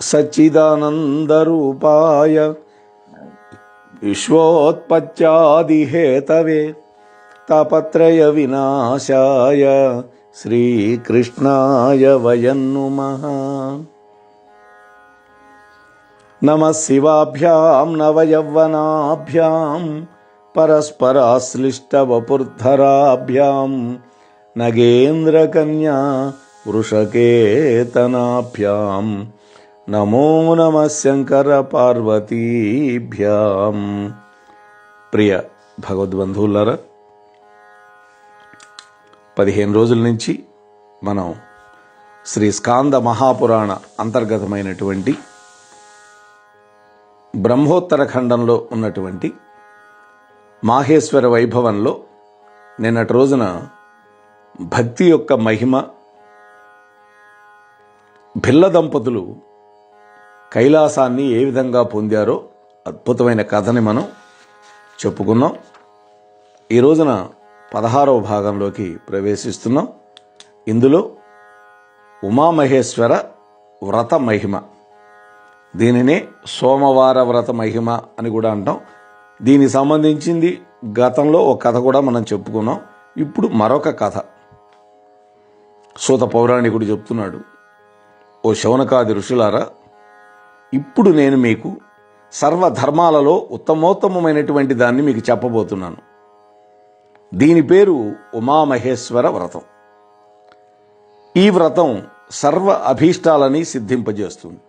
सच्चिदानन्दरूपाय विश्वोत्पत्त्यादिहेतवे तापत्रयविनाशाय श्रीकृष्णाय वयन्नुमः नमः। शिवाभ्यां नवयौवनाभ्यां परस्पराश्लिष्टवपुर्धराभ्यां नगेन्द्रकन्या वृषकेतनाभ्याम् నమో నమ శంకర పార్వతీభ్యాం. ప్రియ భగవద్బంధువులరా పదిహేను రోజుల నుంచి మనం శ్రీ స్కాంద మహాపురాణ అంతర్గతమైనటువంటి బ్రహ్మోత్తర ఖండంలో ఉన్నటువంటి మాహేశ్వర వైభవంలో నిన్నటి రోజున భక్తి యొక్క మహిమ భిల్ల దంపతులు కైలాసాన్ని ఏ విధంగా పొందారో అద్భుతమైన కథని మనం చెప్పుకున్నాం. ఈ రోజున పదహారవ భాగంలోకి ప్రవేశిస్తున్నాం. ఇందులో ఉమామహేశ్వర వ్రత మహిమ. దీనినే సోమవార వ్రత మహిమ అని కూడా అంటాం. దీనికి సంబంధించింది గతంలో ఒక కథ కూడా మనం చెప్పుకున్నాం. ఇప్పుడు మరొక కథ. సూత పౌరాణికుడు చెప్తున్నాడు ఓ శౌనకాది ఋషులారా ఇప్పుడు నేను మీకు సర్వధర్మాలలో ఉత్తమోత్తమమైనటువంటి దాన్ని మీకు చెప్పబోతున్నాను. దీని పేరు ఉమామహేశ్వర వ్రతం. ఈ వ్రతం సర్వ అభీష్టాలని సిద్ధింపజేస్తుంది.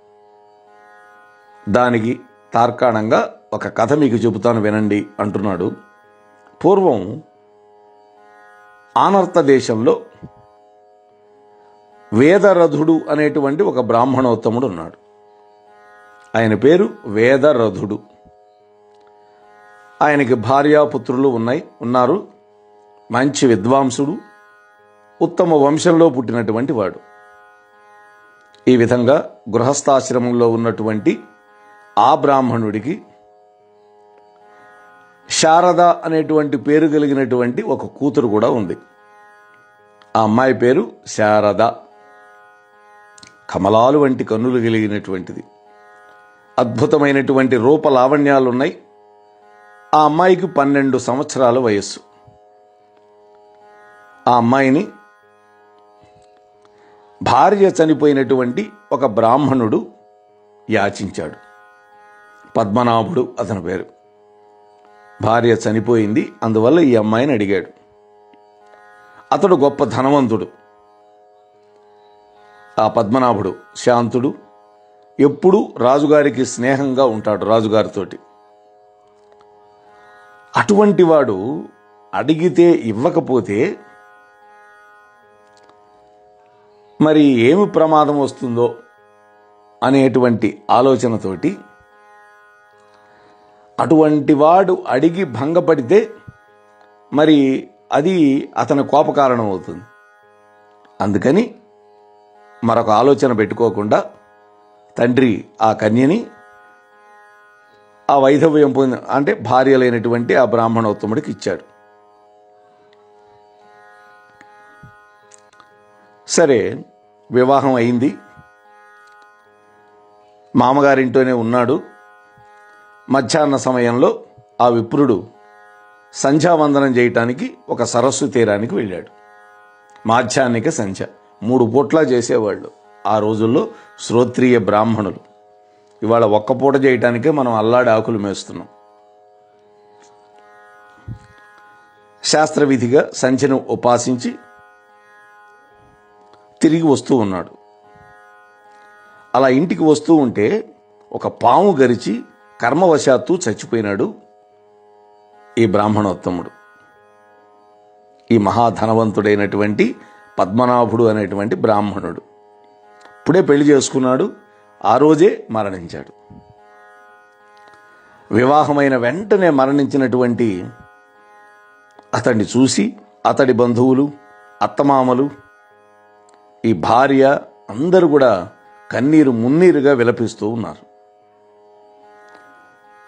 దానికి తార్కాణంగా ఒక కథ మీకు చెబుతాను వినండి అంటున్నాడు. పూర్వం ఆనర్త దేశంలో వేదరథుడు అనేటువంటి ఒక బ్రాహ్మణోత్తముడు ఉన్నాడు. ఆయన పేరు వేదరథుడు. ఆయనకి భార్యాపుత్రులు ఉన్నాయి ఉన్నారు. మంచి విద్వాంసుడు ఉత్తమ వంశంలో పుట్టినటువంటి వాడు. ఈ విధంగా గృహస్థాశ్రమంలో ఉన్నటువంటి ఆ బ్రాహ్మణుడికి శారద అనేటువంటి పేరు కలిగినటువంటి ఒక కూతురు కూడా ఉంది. ఆ అమ్మాయి పేరు శారద. కమలాలు వంటి కన్నులు కలిగినటువంటిది. అద్భుతమైనటువంటి రూప లావణ్యాలు ఉన్నాయి ఆ అమ్మాయికి పన్నెండు సంవత్సరాల వయస్సు. ఆ అమ్మాయిని భార్య చనిపోయినటువంటి ఒక బ్రాహ్మణుడు యాచించాడు. పద్మనాభుడు అతని పేరు. భార్య చనిపోయింది అందువల్ల ఈ అమ్మాయిని అడిగాడు. అతడు గొప్ప ధనవంతుడు. ఆ పద్మనాభుడు శాంతుడు ఎప్పుడూ రాజుగారికి స్నేహంగా ఉంటాడు రాజుగారితోటి. అటువంటి వాడు అడిగితే ఇవ్వకపోతే మరి ఏమి ప్రమాదం వస్తుందో అనేటువంటి ఆలోచనతోటి అటువంటి వాడు అడిగి భంగపడితే మరి అది అతని కోపకారణం అవుతుంది అందుకని మరొక ఆలోచన పెట్టుకోకుండా తండ్రి ఆ కన్యని ఆ వైధవ్యం పొందిన అంటే భార్య లేనటువంటి ఆ బ్రాహ్మణోత్తముడికి ఇచ్చాడు. సరే వివాహం అయింది. మామగారింట్లోనే ఉన్నాడు. మధ్యాహ్న సమయంలో ఆ విప్రుడు సంధ్యావందనం చేయటానికి ఒక సరస్సు తీరానికి వెళ్ళాడు. మాధ్యాహ్నిక సంధ్య. మూడు పూట్లా చేసేవాళ్ళు. ఆ రోజుల్లో శ్రోత్రియ బ్రాహ్మణులు. ఇవాళ ఒక్క పూట చేయటానికే మనం అల్లాడి ఆకులు మేస్తున్నాం. శాస్త్రవిధిగా సంచను ఉపాసించి తిరిగి వస్తూ ఉన్నాడు. అలా ఇంటికి వస్తూ ఉంటే ఒక పాము గరిచి కర్మవశాత్తు చచ్చిపోయినాడు ఈ బ్రాహ్మణోత్తముడు. ఈ మహాధనవంతుడైనటువంటి పద్మనాభుడు అనేటువంటి బ్రాహ్మణుడు. అప్పుడే పెళ్ళి చేసుకున్నాడు. ఆ రోజే మరణించాడు. వివాహమైన వెంటనే మరణించినటువంటి అతన్ని చూసి అతడి బంధువులు అత్తమామలు ఈ భార్య అందరూ కూడా కన్నీరు మున్నీరుగా విలపిస్తూ ఉన్నారు.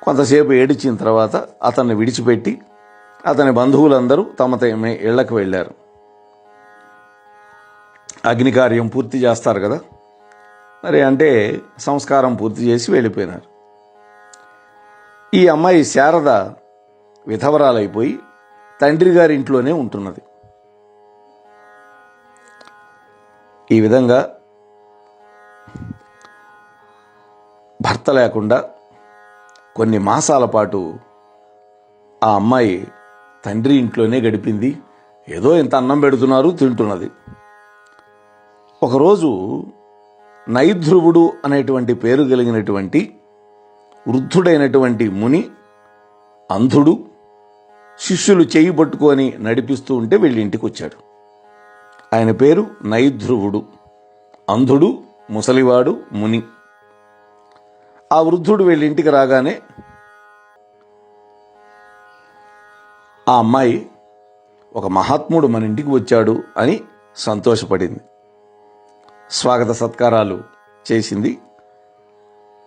కొంతసేపు ఏడిచిన తర్వాత అతన్ని విడిచిపెట్టి అతని బంధువులందరూ తమ తమ ఇళ్ళకు వెళ్ళారు. అగ్నికార్యం పూర్తి చేస్తారు కదా? మరి అంటే సంస్కారం పూర్తి చేసి వెళ్ళిపోయినారు. ఈ అమ్మాయి శారద విధవరాలైపోయి తండ్రి గారి ఇంట్లోనే ఉంటున్నది. ఈ విధంగా భర్త లేకుండా కొన్ని మాసాల పాటు ఆ అమ్మాయి తండ్రి ఇంట్లోనే గడిపింది. ఏదో ఇంత అన్నం పెడుతున్నారు తింటున్నది. ఒకరోజు నైధ్రువుడు అనేటువంటి పేరు కలిగినటువంటి వృద్ధుడైనటువంటి ముని అంధుడు శిష్యులు చేయి పట్టుకొని నడిపిస్తూ ఉంటే వీళ్ళ ఇంటికి వచ్చాడు. ఆయన పేరు నైధ్రువుడు అంధుడు ముసలివాడు ముని. ఆ వృద్ధుడు వీళ్ళ ఇంటికి రాగానే ఆ అమ్మాయి ఒక మహాత్ముడు మన ఇంటికి వచ్చాడు అని సంతోషపడింది. స్వాగత సత్కారాలు చేసింది.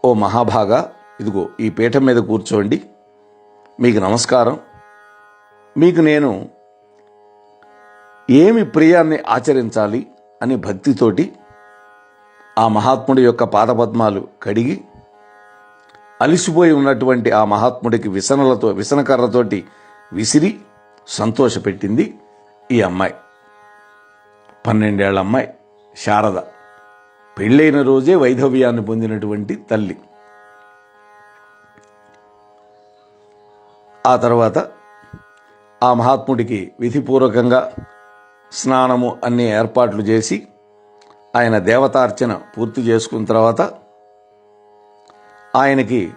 ఓ మహాభాగా ఇదిగో ఈ పీఠం మీద కూర్చోండి. మీకు నమస్కారం. మీకు నేను ఏమి ప్రియాన్ని ఆచరించాలి అని భక్తితోటి ఆ మహాత్ముడి యొక్క పాదపద్మాలు కడిగి అలిసిపోయి ఉన్నటువంటి ఆ మహాత్ముడికి విసనలతో విసనకర్రతోటి విసిరి సంతోషపెట్టింది ఈ అమ్మాయి. పన్నెండేళ్ళ అమ్మాయి. శారద. పెళ్ళైన రోజే వైధవ్యాన్ని పొందినటువంటి తల్లి. ఆ తర్వాత ఆ మహాత్ముడికి విధిపూర్వకంగా స్నానము అన్ని ఏర్పాట్లు చేసి ఆయన దేవతార్చన పూర్తి చేసుకున్న తర్వాత ఆయనకి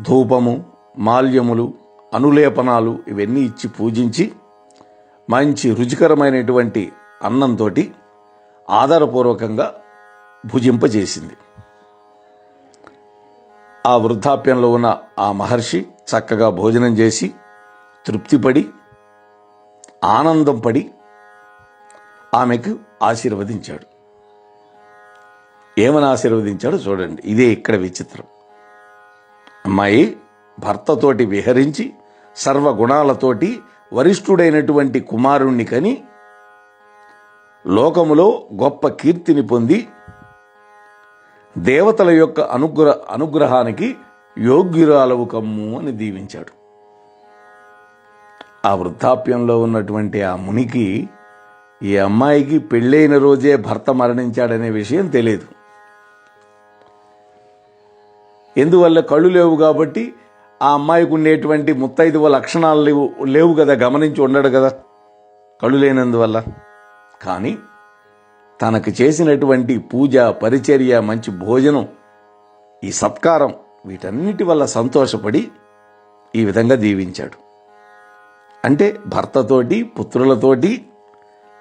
ధూపము మాల్యములు అనులేపనాలు ఇవన్నీ ఇచ్చి పూజించి మంచి రుచికరమైనటువంటి అన్నంతో ఆధారపూర్వకంగా భుజింపజేసింది. ఆ వృద్ధాప్యంలో ఉన్న ఆ మహర్షి చక్కగా భోజనం చేసి తృప్తిపడి ఆనందం పడి ఆమెకు ఆశీర్వదించాడు. ఏమని ఆశీర్వదించాడో చూడండి. ఇదే ఇక్కడ విచిత్రం. అమ్మాయి భర్తతోటి విహరించి సర్వగుణాలతోటి వరిష్ఠుడైనటువంటి కుమారుణ్ణి కని లోకములో గొప్ప కీర్తిని పొంది దేవతల యొక్క అనుగ్రహ అనుగ్రహానికి యోగ్యురాలవు కమ్ము అని దీవించాడు. ఆ వృద్ధాప్యంలో ఉన్నటువంటి ఆ మునికి ఈ అమ్మాయికి పెళ్ళైన రోజే భర్త మరణించాడనే విషయం తెలియదు. ఎందువల్ల కళ్ళు లేవు కాబట్టి ఆ అమ్మాయికి ఉండేటువంటి ముత్తైదువ లక్షణాలు లేవు లేవు కదా గమనించి ఉండడు కదా కళ్ళు లేనందువల్ల. కానీ తనకు చేసినటువంటి పూజ పరిచర్య మంచి భోజనం ఈ సత్కారం వీటన్నిటి వల్ల సంతోషపడి ఈ విధంగా దీవించాడు. అంటే భర్తతోటి పుత్రులతోటి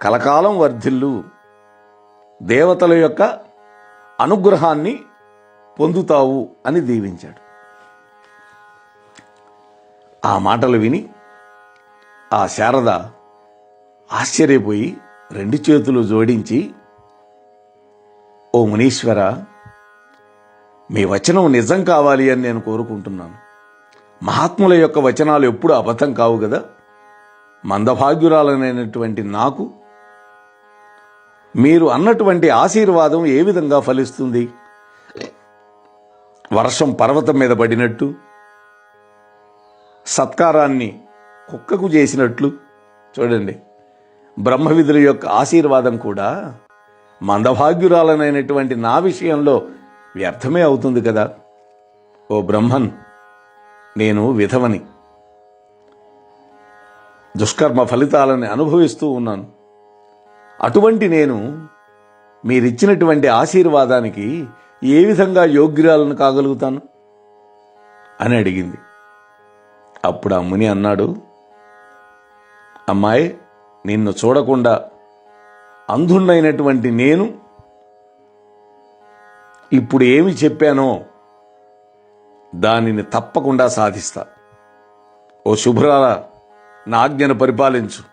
కలకాలం వర్ధిల్లు దేవతల యొక్క అనుగ్రహాన్ని పొందుతావు అని దీవించాడు. ఆ మాటలు విని ఆ శారద ఆశ్చర్యపోయి రెండు చేతులు జోడించి ఓ మునీశ్వర మీ వచనం నిజం కావాలి అని నేను కోరుకుంటున్నాను. మహాత్ముల యొక్క వచనాలు ఎప్పుడు అబద్ధం కావు కదా మందభాగ్యురాలనైనటువంటి నాకు మీరు అన్నటువంటి ఆశీర్వాదం ఏ విధంగా ఫలిస్తుంది? వర్షం పర్వతం మీద పడినట్టు సత్కారాన్ని కుక్కకు చేసినట్లు చూడండి. బ్రహ్మవిధుల యొక్క ఆశీర్వాదం కూడా మందభాగ్యురాలనైనటువంటి నా విషయంలో వ్యర్థమే అవుతుంది కదా. ఓ బ్రహ్మన్ నేను విధవని. దుష్కర్మ ఫలితాలని అనుభవిస్తూ ఉన్నాను. అటువంటి నేను మీరిచ్చినటువంటి ఆశీర్వాదానికి ఏ విధంగా యోగ్యురాలను కాగలుగుతాను? అని అడిగింది. అప్పుడు ఆ ముని అన్నాడు అమ్మాయి నిన్ను చూడకుండా అంధుణ్ణైనటువంటి నేను ఇప్పుడు ఏమి చెప్పానో దానిని తప్పకుండా సాధిస్తా. ఓ శుభ్రాల నా ఆజ్ఞను పరిపాలించు.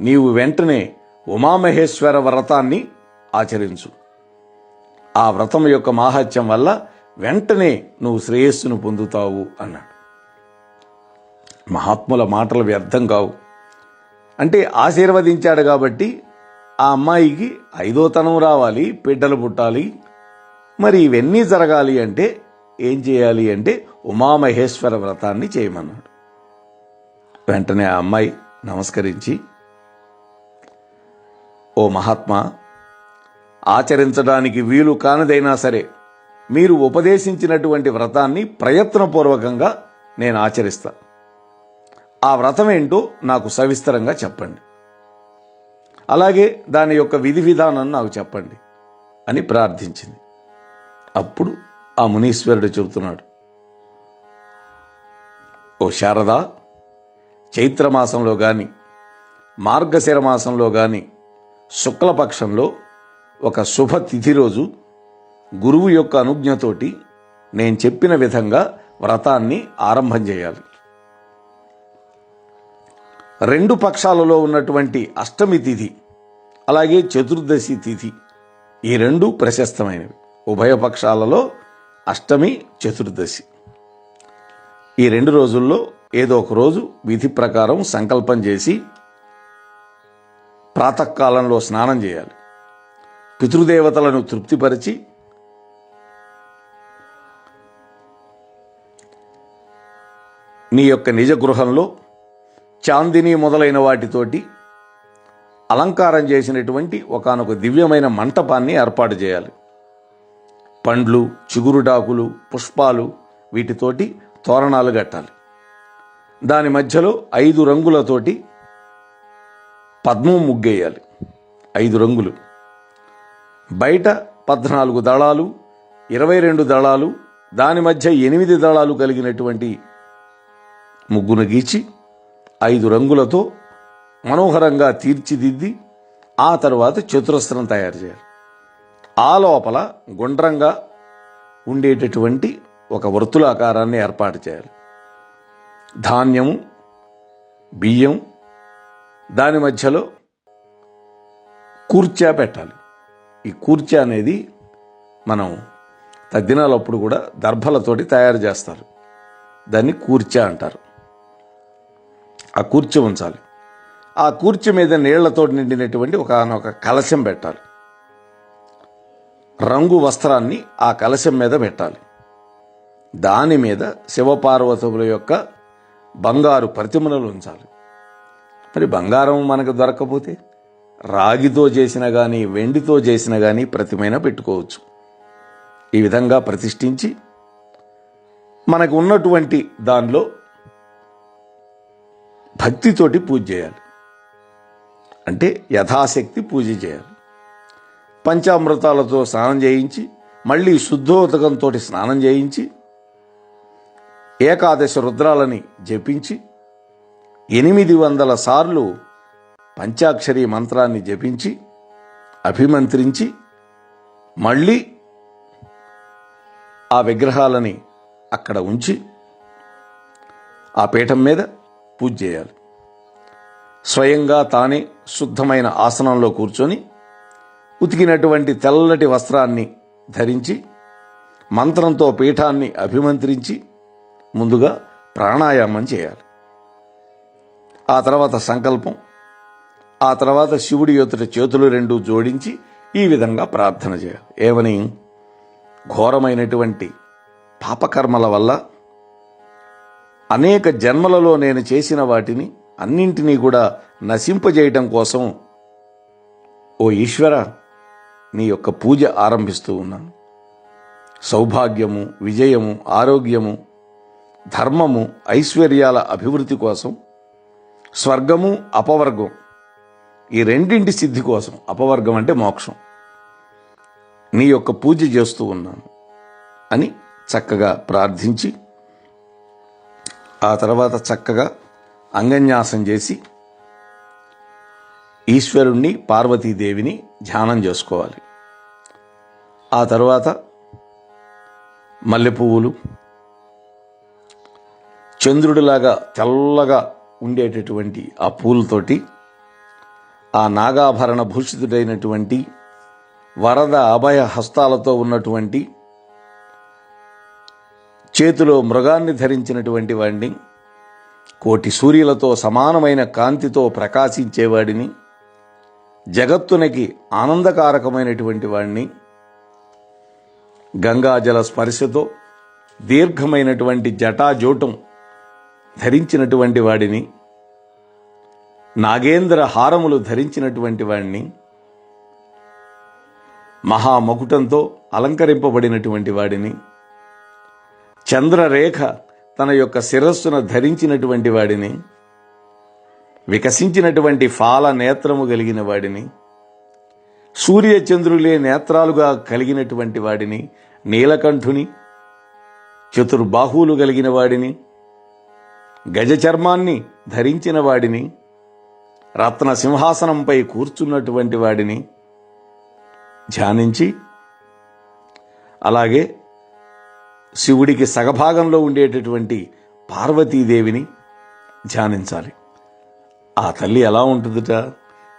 నీవు వెంటనే ఉమామహేశ్వర వ్రతాన్ని ఆచరించు. ఆ వ్రతం యొక్క మాహత్యం వల్ల వెంటనే నువ్వు శ్రేయస్సును పొందుతావు అన్నాడు. మహాత్ముల మాటలు వ్యర్థం కావు. అంటే ఆశీర్వదించాడు కాబట్టి ఆ అమ్మాయికి ఐదో తనం రావాలి బిడ్డలు పుట్టాలి. మరి ఇవన్నీ జరగాలి అంటే ఏం చేయాలి అంటే ఉమామహేశ్వర వ్రతాన్ని చేయమన్నాడు. వెంటనే ఆ అమ్మాయి నమస్కరించి ఓ మహాత్మా ఆచరించడానికి వీలు కానిదైనా సరే మీరు ఉపదేశించినటువంటి వ్రతాన్ని ప్రయత్నపూర్వకంగా నేను ఆచరిస్తాను ఆ వ్రతం ఏంటో నాకు సవిస్తరంగా చెప్పండి. అలాగే దాని యొక్క విధి విధానం నాకు చెప్పండి అని ప్రార్థించింది. అప్పుడు ఆ మునీశ్వరుడు చెబుతున్నాడు ఓ శారద చైత్రమాసంలో కానీ మార్గశిర మాసంలో కానీ శుక్లపక్షంలో ఒక శుభ తిథి రోజు గురువు యొక్క అనుజ్ఞతోటి నేను చెప్పిన విధంగా వ్రతాన్ని ఆరంభం చేయాలి. రెండు పక్షాలలో ఉన్నటువంటి అష్టమి తిథి అలాగే చతుర్దశి తిథి ఈ రెండు ప్రశస్తమైనవి. ఉభయ పక్షాలలో అష్టమి చతుర్దశి. ఈ రెండు రోజుల్లో ఏదో ఒక రోజు విధి ప్రకారం సంకల్పం చేసి ప్రాతకాలంలో స్నానం చేయాలి. పితృదేవతలను తృప్తిపరిచి నీ యొక్క నిజ గృహంలో చాందిని మొదలైన వాటితోటి అలంకారం చేసినటువంటి ఒకానొక దివ్యమైన మంటపాన్ని ఏర్పాటు చేయాలి. పండ్లు చిగురుడాకులు పుష్పాలు వీటితోటి తోరణాలు కట్టాలి. దాని మధ్యలో ఐదు రంగులతోటి పద్మం ముగ్గేయాలి. ఐదు రంగులు. బయట పద్నాలుగు దళాలు ఇరవై రెండు దళాలు దాని మధ్య ఎనిమిది దళాలు కలిగినటువంటి ముగ్గును గీచి ఐదు రంగులతో మనోహరంగా తీర్చిదిద్ది ఆ తర్వాత చతురస్రం తయారు చేయాలి. ఆ లోపల గుండ్రంగా ఉండేటటువంటి ఒక వృత్తులాకారాన్ని ఏర్పాటు చేయాలి. ధాన్యము బియ్యం దాని మధ్యలో కూర్చా పెట్టాలి. ఈ కూర్చా అనేది మనం తద్దినాలప్పుడు కూడా దర్భలతోటి తయారు చేస్తారు. దాన్ని కూర్చా అంటారు. ఆ కూర్చి ఉంచాలి. ఆ కూర్చి మీద నీళ్ళతో నిండినటువంటి ఒక ఒక కలశం పెట్టాలి. రంగు వస్త్రాన్ని ఆ కలశం మీద పెట్టాలి. దాని మీద శివపార్వతుల యొక్క బంగారు ప్రతిమలు ఉంచాలి. మరి బంగారం మనకు దొరకకపోతే రాగితో చేసిన కానీ వెండితో చేసిన కానీ ప్రతిమైన పెట్టుకోవచ్చు. ఈ విధంగా ప్రతిష్ఠించి మనకు ఉన్నటువంటి దానిలో భక్తితోటి పూజ చేయాలి. అంటే యథాశక్తి పూజ చేయాలి. పంచామృతాలతో స్నానం చేయించి మళ్ళీ శుద్ధోదకంతో స్నానం చేయించి ఏకాదశ రుద్రాలని జపించి ఎనిమిది వందల సార్లు పంచాక్షరి మంత్రాన్ని జపించి అభిమంత్రించి మళ్ళీ ఆ విగ్రహాలని అక్కడ ఉంచి ఆ పీఠం మీద పూజ చేయాలి. స్వయంగా తానే శుద్ధమైన ఆసనంలో కూర్చొని ఉతికినటువంటి తెల్లటి వస్త్రాన్ని ధరించి మంత్రంతో పీఠాన్ని అభిమంత్రించి ముందుగా ప్రాణాయామం చేయాలి. ఆ తర్వాత సంకల్పం ఆ తర్వాత శివుడి యోతుడి చేతులు రెండు జోడించి ఈ విధంగా ప్రార్థన చేయాలి. ఏమని? ఘోరమైనటువంటి పాపకర్మల వల్ల అనేక జన్మలలో నేను చేసిన వాటిని అన్నింటినీ కూడా నశింపజేయటం కోసం ఓ ఈశ్వర నీ యొక్క పూజ ఆరంభిస్తూ ఉన్నాను. సౌభాగ్యము విజయము ఆరోగ్యము ధర్మము ఐశ్వర్యాల అభివృద్ధి కోసం స్వర్గము అపవర్గం ఈ రెండింటి సిద్ధి కోసం అపవర్గం అంటే మోక్షం నీ యొక్క పూజ చేస్తూ ఉన్నాను అని చక్కగా ప్రార్థించి ఆ తర్వాత చక్కగా అంగన్యాసం చేసి ఈశ్వరుణ్ణి పార్వతీదేవిని ధ్యానం చేసుకోవాలి. ఆ తర్వాత మల్లె పువ్వులు చంద్రుడిలాగా తెల్లగా ఉండేటటువంటి ఆ పూలతోటి ఆ నాగాభరణ భూషితుడైనటువంటి వరద అభయ హస్తాలతో ఉన్నటువంటి చేతిలో మృగాన్ని ధరించినటువంటి వాడిని కోటి సూర్యులతో సమానమైన కాంతితో ప్రకాశించేవాడిని జగత్తునికి ఆనందకారకమైనటువంటి వాడిని గంగాజల స్పర్శతో దీర్ఘమైనటువంటి జటాజోటం ధరించినటువంటి వాడిని నాగేంద్ర హారములు ధరించినటువంటి వాడిని మహామకుటంతో అలంకరింపబడినటువంటి వాడిని చంద్రరేఖ తన యొక్క శిరస్సును ధరించినటువంటి వాడిని వికసించినటువంటి ఫాల నేత్రము కలిగిన వాడిని సూర్యచంద్రులే నేత్రాలుగా కలిగినటువంటి వాడిని నీలకంఠుని చతుర్బాహువులు కలిగిన వాడిని గజ చర్మాన్ని ధరించిన వాడిని రత్న సింహాసనంపై కూర్చున్నటువంటి వాడిని ధ్యానించి అలాగే శివుడికి సగభాగంలో ఉండేటటువంటి పార్వతీదేవిని ధ్యానించాలి. ఆ తల్లి ఎలా ఉంటుందిట?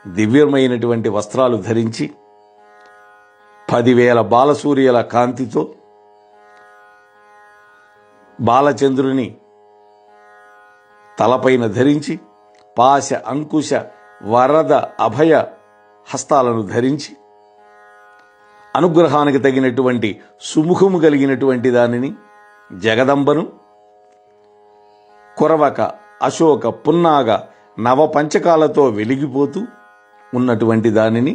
దివ్యమైనటువంటి వస్త్రాలు ధరించి పదివేల బాలసూర్యుల కాంతితో బాలచంద్రుని తలపైన ధరించి పాశ అంకుశ వరద అభయ హస్తాలను ధరించి అనుగ్రహానికి తగినటువంటి సుముఖము కలిగినటువంటి దానిని జగదంబను కురవక అశోక పున్నాగ నవపంచకాలతో వెలిగిపోతూ ఉన్నటువంటి దానిని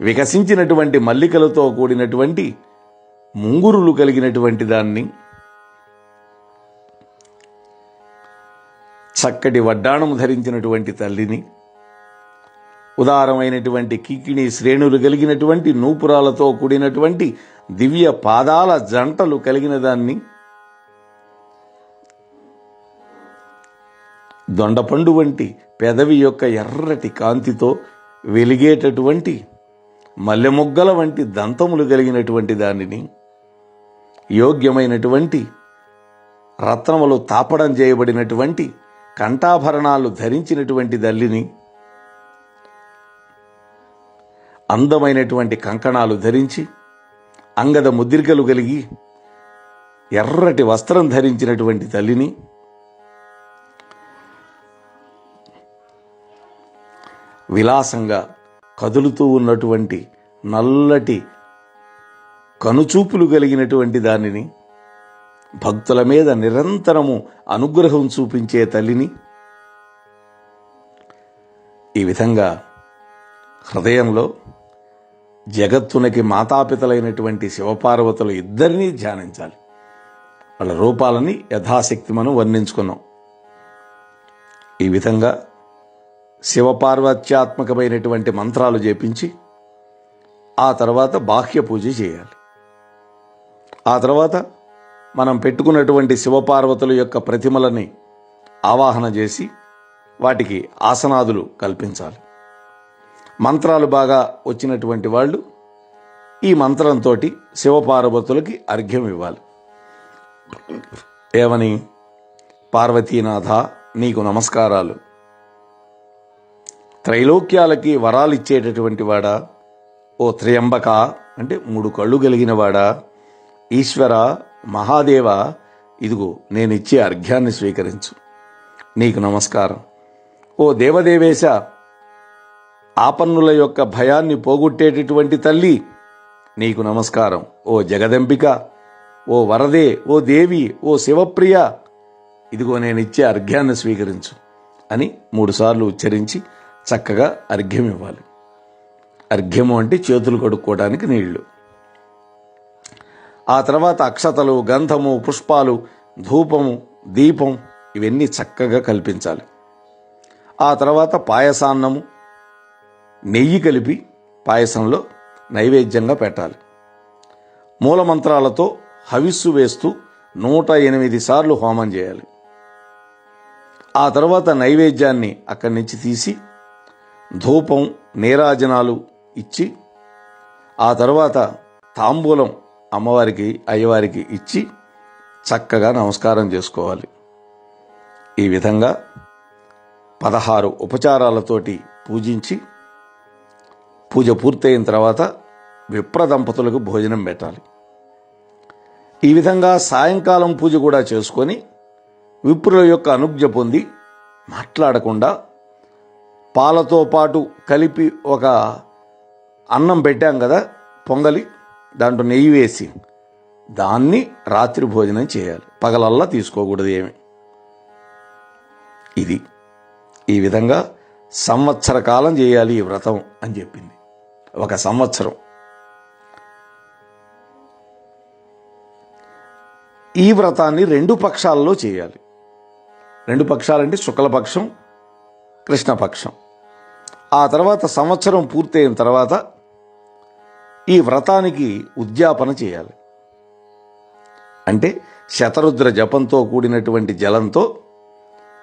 వికసించినటువంటి మల్లికలతో కూడినటువంటి ముంగురులు కలిగినటువంటి దాన్ని చక్కటి వడ్డాణము ధరించినటువంటి తల్లిని ఉదారమైనటువంటి కికిణి శ్రేణులు కలిగినటువంటి నూపురాలతో కూడినటువంటి దివ్య పాదాల జంటలు కలిగిన దాన్ని దొండపండు వంటి పెదవి యొక్క ఎర్రటి కాంతితో వెలిగేటటువంటి మల్లెమొగ్గల వంటి దంతములు కలిగినటువంటి దానిని యోగ్యమైనటువంటి రత్నములు తాపడం చేయబడినటువంటి కంఠాభరణాలు ధరించినటువంటి తల్లిని అందమైనటువంటి కంకణాలు ధరించి అంగద ముద్రికలు కలిగి ఎర్రటి వస్త్రం ధరించినటువంటి తల్లిని విలాసంగా కదులుతూ ఉన్నటువంటి నల్లటి కనుచూపులు కలిగినటువంటి దానిని భక్తుల మీద నిరంతరము అనుగ్రహం చూపించే తల్లిని ఈ విధంగా హృదయంలో జగత్తునకి మాతాపితలైనటువంటి శివపార్వతులు ఇద్దరినీ ధ్యానించాలి. వాళ్ళ రూపాలని యథాశక్తి మనం వర్ణించుకున్నాం. ఈ విధంగా శివపార్వత్యాత్మకమైనటువంటి మంత్రాలు చేపించి ఆ తర్వాత బాహ్య పూజ చేయాలి. ఆ తర్వాత మనం పెట్టుకున్నటువంటి శివపార్వతుల యొక్క ప్రతిమలని ఆవాహన చేసి వాటికి ఆసనాదులు కల్పించాలి. మంత్రాలు బాగా వచ్చినటువంటి వాళ్ళు ఈ మంత్రంతో శివపార్వతులకి అర్ఘ్యం ఇవ్వాలి. ఏమని? పార్వతీనాథ నీకు నమస్కారాలు. త్రైలోక్యాలకి వరాలు ఇచ్చేటటువంటి వాడా? ఓ త్రయంబక అంటే మూడు కళ్ళు కలిగిన వాడా? ఈశ్వర మహాదేవ ఇదిగో నేను ఇచ్చే అర్ఘ్యాన్ని స్వీకరించు. నీకు నమస్కారం. ఓ దేవదేవేశ ఆపన్నుల యొక్క భయాన్ని పోగొట్టేటటువంటి తల్లి నీకు నమస్కారం. ఓ జగదంబిక ఓ వరదే ఓ దేవి ఓ శివప్రియ ఇదిగో నేను ఇచ్చే అర్ఘ్యాన్ని స్వీకరించు అని మూడుసార్లు ఉచ్చరించి చక్కగా అర్ఘ్యం ఇవ్వాలి. అర్ఘ్యము అంటే చేతులు కడుక్కోవడానికి నీళ్ళు. ఆ తర్వాత అక్షతలు గంధము పుష్పాలు ధూపము దీపం ఇవన్నీ చక్కగా కల్పించాలి. ఆ తర్వాత పాయసాన్నము నెయ్యి కలిపి పాయసంలో నైవేద్యంగా పెట్టాలి. మూలమంత్రాలతో హవిస్సు వేస్తూ నూట ఎనిమిది సార్లు హోమం చేయాలి. ఆ తర్వాత నైవేద్యాన్ని అక్కడి నుంచి తీసి ధూపం నీరాజనాలు ఇచ్చి ఆ తర్వాత తాంబూలం అమ్మవారికి అయ్యవారికి ఇచ్చి చక్కగా నమస్కారం చేసుకోవాలి. ఈ విధంగా పదహారు ఉపచారాలతోటి పూజించి పూజ పూర్తయిన తర్వాత విప్ర దంపతులకు భోజనం పెట్టాలి. ఈ విధంగా సాయంకాలం పూజ కూడా చేసుకొని విప్రుల యొక్క అనుజ్ఞ పొంది మాట్లాడకుండా పాలతో పాటు కలిపి ఒక అన్నం పెట్టాం కదా పొంగలి దాంట్లో నెయ్యి వేసి దాన్ని రాత్రి భోజనం చేయాలి. పగలల్లా తీసుకోకూడదు ఏమి. ఇది ఈ విధంగా సంవత్సర కాలం చేయాలి ఈ వ్రతం అని చెప్పింది. ఒక సంవత్సరం. ఈ వ్రతాన్ని రెండు పక్షాల్లో చేయాలి. రెండు పక్షాలంటే శుక్లపక్షం కృష్ణపక్షం. ఆ తర్వాత సంవత్సరం పూర్తయిన తర్వాత ఈ వ్రతానికి ఉద్యాపన చేయాలి. అంటే శతరుద్ర జపంతో కూడినటువంటి జలంతో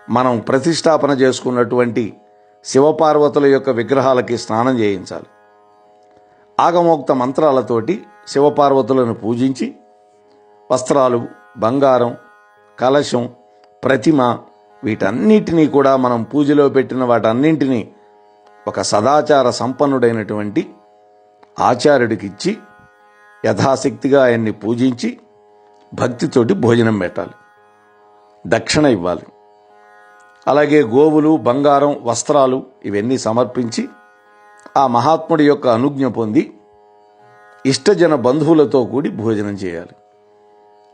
మనం ప్రతిష్టాపన చేసుకున్నటువంటి శివపార్వతుల యొక్క విగ్రహాలకి స్నానం చేయించాలి. ఆగమోక్త మంత్రాలతోటి శివపార్వతులను పూజించి వస్త్రాలు బంగారం కలశం ప్రతిమ వీటన్నిటినీ కూడా మనం పూజలో పెట్టిన వాటన్నింటినీ ఒక సదాచార సంపన్నుడైనటువంటి ఆచార్యుడికిచ్చి యథాశక్తిగా ఆయన్ని పూజించి భక్తితోటి భోజనం పెట్టాలి. దక్షిణ ఇవ్వాలి. అలాగే గోవులు బంగారం వస్త్రాలు ఇవన్నీ సమర్పించి ఆ మహాత్ముడి యొక్క అనుజ్ఞ పొంది ఇష్టజన బంధువులతో కూడి భోజనం చేయాలి.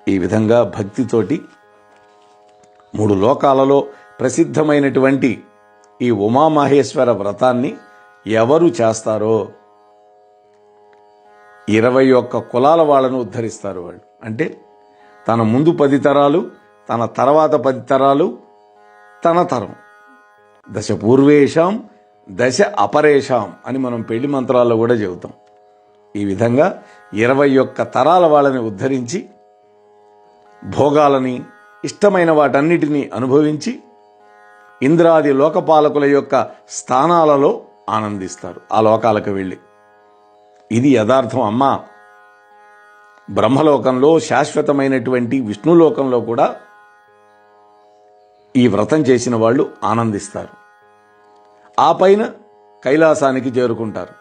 ఈ విధంగా భక్తితోటి మూడు లోకాలలో ప్రసిద్ధమైనటువంటి ఈ ఉమామహేశ్వర వ్రతాన్ని ఎవరు చేస్తారో ఇరవై ఒక్క కులాల వాళ్ళను ఉద్ధరిస్తారు వాళ్ళు. అంటే తన ముందు పది తరాలు తన తర్వాత పది తరాలు తన తరం. దశ పూర్వేషాం దశ అపరేషాం అని మనం పెళ్ళి మంత్రాల్లో కూడా చెబుతాం. ఈ విధంగా ఇరవై ఒక్క తరాల వాళ్ళని ఉద్ధరించి భోగాలని ఇష్టమైన వాటన్నిటినీ అనుభవించి ఇంద్రాది లోకపాలకుల యొక్క స్థానాలలో ఆనందిస్తారు ఆ లోకాలకు వెళ్ళి. ఇది యథార్థం అమ్మా. బ్రహ్మలోకంలో శాశ్వతమైనటువంటి విష్ణులోకంలో కూడా ఈ వ్రతం చేసిన వాళ్ళు ఆనందిస్తారు. ఆ పైన కైలాసానికి చేరుకుంటారు.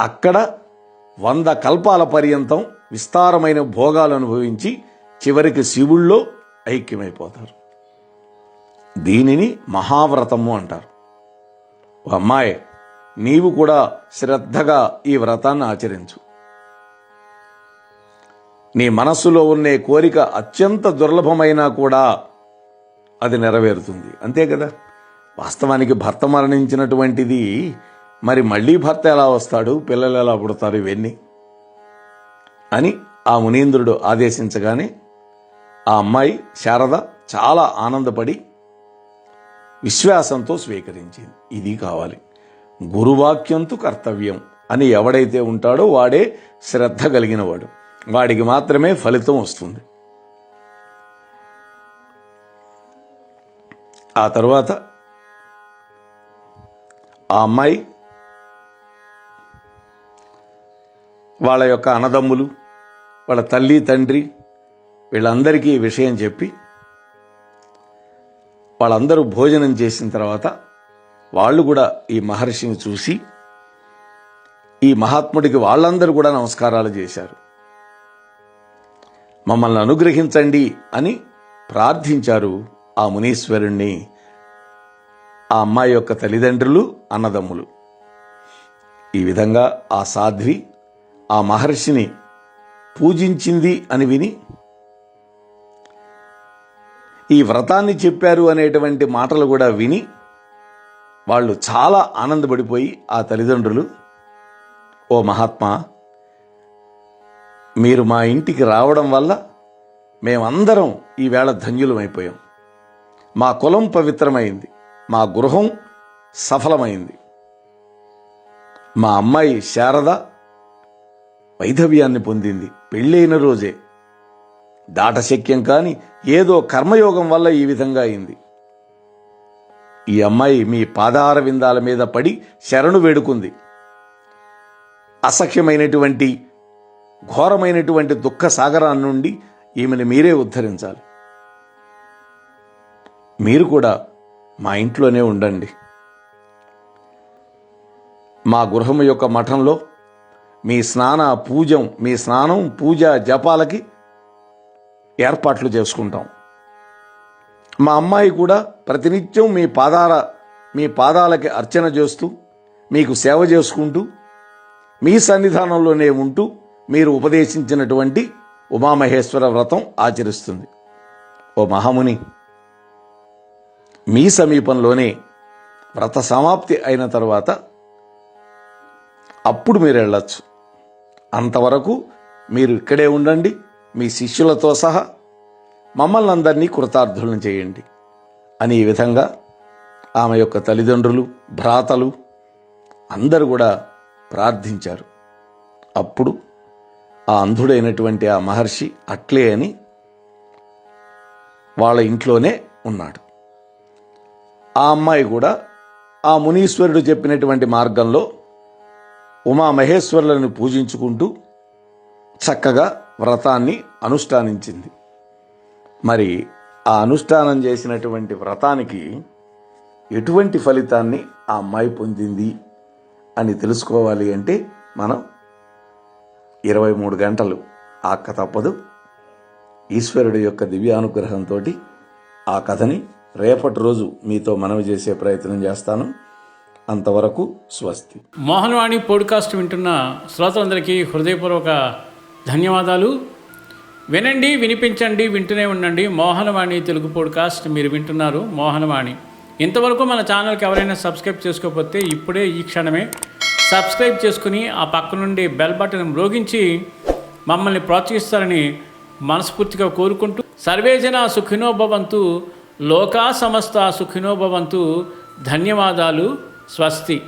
అక్కడ వంద కల్పాల పర్యంతం విస్తారమైన భోగాలు అనుభవించి చివరికి శివుల్లో ఐక్యమైపోతారు. దీనిని మహావ్రతము అంటారు. ఓ అమ్మాయి నీవు కూడా శ్రద్ధగా ఈ వ్రతాన్ని ఆచరించు. నీ మనస్సులో ఉండే కోరిక అత్యంత దుర్లభమైనా కూడా అది నెరవేరుతుంది. అంతే కదా? వాస్తవానికి భర్త మరణించినటువంటిది మరి మళ్ళీ భర్త ఎలా వస్తాడు? పిల్లలు ఎలా పుడతారు ఇవన్నీ? అని ఆ మునీంద్రుడు ఆదేశించగానే ఆ అమ్మాయి శారద చాలా ఆనందపడి విశ్వాసంతో స్వీకరించింది. ఇది కావాలి. గురువాక్యంతో కర్తవ్యం అని ఎవడైతే ఉంటాడో వాడే శ్రద్ధ కలిగినవాడు. వాడికి మాత్రమే ఫలితం వస్తుంది. ఆ తర్వాత ఆ అమ్మాయి వాళ్ళ యొక్క అన్నదమ్ములు వాళ్ళ తల్లి తండ్రి వీళ్ళందరికీ ఈ విషయం చెప్పి వాళ్ళందరూ భోజనం చేసిన తర్వాత వాళ్ళు కూడా ఈ మహర్షిని చూసి ఈ మహాత్ముడికి వాళ్ళందరూ కూడా నమస్కారాలు చేశారు. మమ్మల్ని అనుగ్రహించండి అని ప్రార్థించారు ఆ మునీశ్వరుణ్ణి. ఆ అమ్మాయి యొక్క తల్లిదండ్రులు అన్నదమ్ములు. ఈ విధంగా ఆ సాధ్వి ఆ మహర్షిని పూజించింది అని విని ఈ వ్రతాన్ని చెప్పారు అనేటువంటి మాటలు కూడా విని వాళ్ళు చాలా ఆనందపడిపోయి ఆ తల్లిదండ్రులు ఓ మహాత్మా మీరు మా ఇంటికి రావడం వల్ల మేమందరం ఈవేళ ధన్యులమైపోయాం మా కులం పవిత్రమైంది. మా గృహం సఫలమైంది. మా అమ్మాయి శారద వైధవ్యాన్ని పొందింది. పెళ్ళైన రోజే. దాటశక్యం కాని ఏదో కర్మయోగం వల్ల ఈ విధంగా అయింది. ఈ అమ్మాయి మీ పాదార విందాల మీద పడి శరణు వేడుకుంది. అసఖ్యమైనటువంటి ఘోరమైనటువంటి దుఃఖ సాగరాన్ని నుండి ఈమెను మీరే ఉద్ధరించాలి. మీరు కూడా మా ఇంట్లోనే ఉండండి. మా గృహం యొక్క మఠంలో మీ స్నాన పూజం మీ స్నానం పూజ జపాలకి ఏర్పాట్లు చేసుకుంటాం. మా అమ్మాయి కూడా ప్రతినిత్యం మీ పాదాల మీ పాదాలకి అర్చన చేస్తూ మీకు సేవ చేసుకుంటూ మీ సన్నిధానంలోనే ఉంటూ మీరు ఉపదేశించినటువంటి ఉమామహేశ్వర వ్రతం ఆచరిస్తుంది. ఓ మహాముని! మీ సమీపంలోనే వ్రత సమాప్తి అయిన తర్వాత అప్పుడు మీరు వెళ్ళచ్చు. అంతవరకు మీరు ఇక్కడే ఉండండి మీ శిష్యులతో సహా మమ్మల్ని అందరినీ కృతార్థులను చేయండి. అని ఈ విధంగా ఆమె యొక్క తల్లిదండ్రులు భ్రాతలు అందరూ కూడా ప్రార్థించారు. అప్పుడు ఆ అంధుడైనటువంటి ఆ మహర్షి అట్లే అని వాళ్ళ ఇంట్లోనే ఉన్నాడు. ఆ అమ్మాయి కూడా ఆ మునీశ్వరుడు చెప్పినటువంటి మార్గంలో ఉమామహేశ్వరులను పూజించుకుంటూ చక్కగా వ్రతాన్ని అనుష్ఠానించింది. మరి ఆ అనుష్ఠానం చేసినటువంటి వ్రతానికి ఎటువంటి ఫలితాన్ని ఆ అమ్మాయి పొందింది అని తెలుసుకోవాలి అంటే మనం ఇరవై మూడు గంటలు ఆక్క తప్పదు. ఈశ్వరుడి యొక్క దివ్యానుగ్రహంతో ఆ కథని రేపటి రోజు మీతో మనవి చేసే ప్రయత్నం చేస్తాను. అంతవరకు స్వస్తి. మోహనవాణి పోడ్కాస్ట్ వింటున్న శ్రోతలందరికీ హృదయపూర్వక ధన్యవాదాలు. వినండి వినిపించండి వింటూనే ఉండండి. మోహనవాణి తెలుగు పోడ్కాస్ట్ మీరు వింటున్నారు. మోహనవాణి. ఇంతవరకు మన ఛానల్కి ఎవరైనా సబ్స్క్రైబ్ చేసుకోకపోతే ఇప్పుడే ఈ క్షణమే సబ్స్క్రైబ్ చేసుకుని ఆ పక్క నుండి బెల్ బటన్ మ్రోగించి మమ్మల్ని ప్రోత్సహిస్తారని మనస్ఫూర్తిగా కోరుకుంటూ. సర్వేజన సుఖినోభవంతు లోకా సమస్త సుఖినోభవంతు ధన్యవాదాలు స్వస్తి.